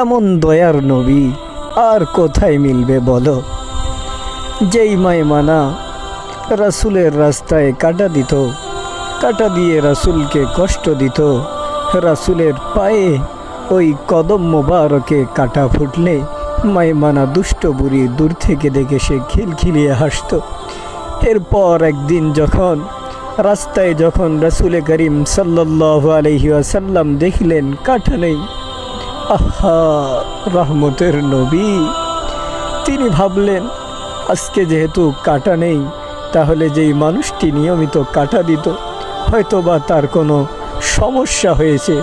এমন দয়ার নবী আর কোথায় মিলবে বলো? যেই মাইমানা রাসুলের রাস্তায় কাটা দিত, কাটা দিয়ে রাসুলকে কষ্ট দিত, রাসুলের পায়ে ওই কদম মোবারকে কাটা ফুটলে মাইমানা দুষ্ট বুড়ি দূর থেকে দেখে সে খিলখিলিয়ে হাসতো। এরপর একদিন যখন রাস্তায় যখন রাসুলে করিম সাল্লাহ আলহি আসাল্লাম দেখিলেন কাঠা নেই রহমতের নবী। তিনি ভাবলেন, আজকে যেহেতু কাটা নেই, তাহলে যেই মানুষটি নিয়মিত কাটা দিত, হয়তোবা তার কোনো সমস্যা হয়েছে,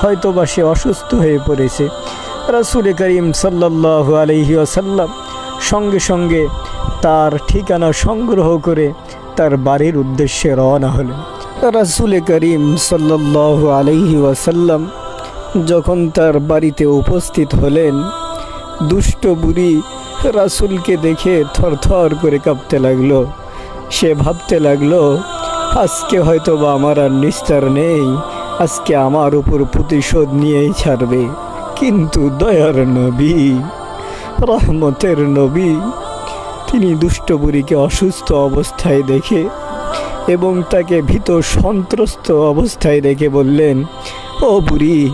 হয়তোবা সে অসুস্থ হয়ে পড়েছে। রাসুল করিম সাল্লাহ আলহি আসাল্লাম সঙ্গে সঙ্গে তার ঠিকানা সংগ্রহ করে তার বাড়ির উদ্দেশ্যে রওনা হলেন। রাসুল করিম সাল্লাহ আলহি ওয়াসাল্লাম যখন তার বাড়িতে উপস্থিত হলেন, দুষ্ট বুড়ি রাসুলকে দেখে থরথর করে কাঁপতে লাগল। সে ভাবতে লাগল, আজকে হয়তো বা আমার আর নিস্তার নেই, আজকে আমার উপর প্রতিশোধ নিয়েই ছাড়বে। কিন্তু দয়ার নবী, রহমতের নবী, তিনি দুষ্ট বুড়িকে অসুস্থ অবস্থায় দেখে এবং তাকে ভীত সন্ত্রস্ত অবস্থায় দেখে বললেন, ও বুড়ি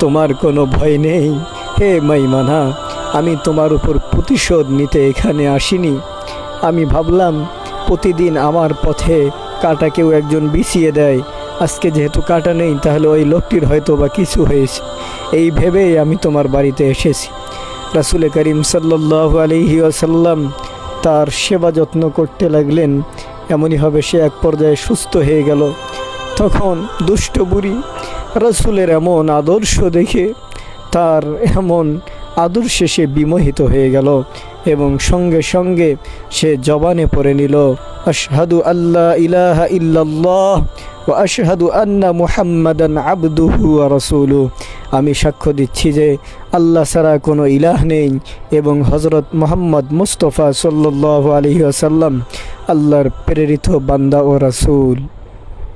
তোমার কোনো ভয় নেই। হে মাইমানা, আমি তোমার উপর প্রতিশোধ নিতে এখানে আসিনি। আমি ভাবলাম, প্রতিদিন আমার পথে কাটা কেউ একজন বিছিয়ে দেয়। আজকে যেহেতু কাটা নেই, তাহলে ওই লোকটির হয়তো বা কিছু হয়েছে। এই ভেবেই আমি তোমার বাড়িতে এসেছি। রাসুল করিম সাল্লাহ আলহি আসাল্লাম তার সেবা যত্ন করতে লাগলেন। এমনই হবে সে এক পর্যায়ে সুস্থ হয়ে গেল। তখন দুষ্ট বুড়ি রাসুলের এমন আদর্শ দেখে তার এমন আদর্শে সে বিমোহিত হয়ে গেল এবং সঙ্গে সঙ্গে সে জবানে পড়ে নিল, আশহাদু আল্লাহ ইলাহা ইল্লাল্লাহ ও আশহাদু আন্না মুহাম্মাদান আবদুহু রাসূলু আমি সাক্ষ্য দিচ্ছি যে আল্লাহ ছাড়া কোনো ইলাহ নেই এবং হজরত মোহাম্মদ মুস্তফা সাল্লাল্লাহু আলাইহি ওয়াসাল্লাম আল্লাহর প্রেরিত বান্দা ও রাসূল।